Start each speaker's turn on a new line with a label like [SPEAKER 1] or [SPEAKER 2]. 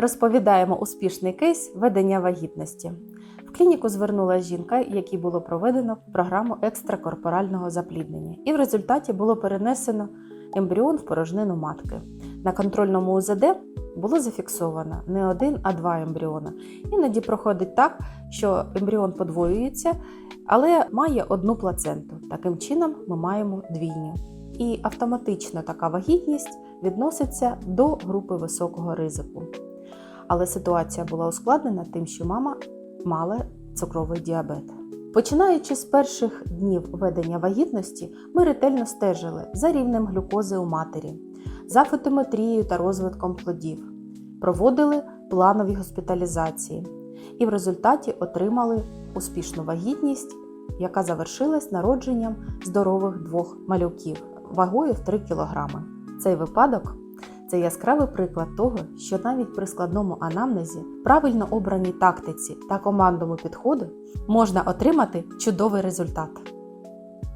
[SPEAKER 1] Розповідаємо успішний кейс ведення вагітності. В клініку звернулася жінка, якій було проведено програму екстракорпорального запліднення, і в результаті було перенесено ембріон в порожнину матки. На контрольному УЗД було зафіксовано не один, а два ембріони. Іноді проходить так, що ембріон подвоюється, але має одну плаценту. Таким чином, ми маємо двійню. І автоматично така вагітність відноситься до групи високого ризику. Але ситуація була ускладнена тим, що мама мала цукровий діабет. Починаючи з перших днів ведення вагітності, ми ретельно стежили за рівнем глюкози у матері, за фотометрією та розвитком плодів, проводили планові госпіталізації і в результаті отримали успішну вагітність, яка завершилась народженням здорових двох малюків вагою в 3 кг. Цей випадок це яскравий приклад того, що навіть при складному анамнезі, правильно обраній тактиці та командному підходу можна отримати чудовий результат.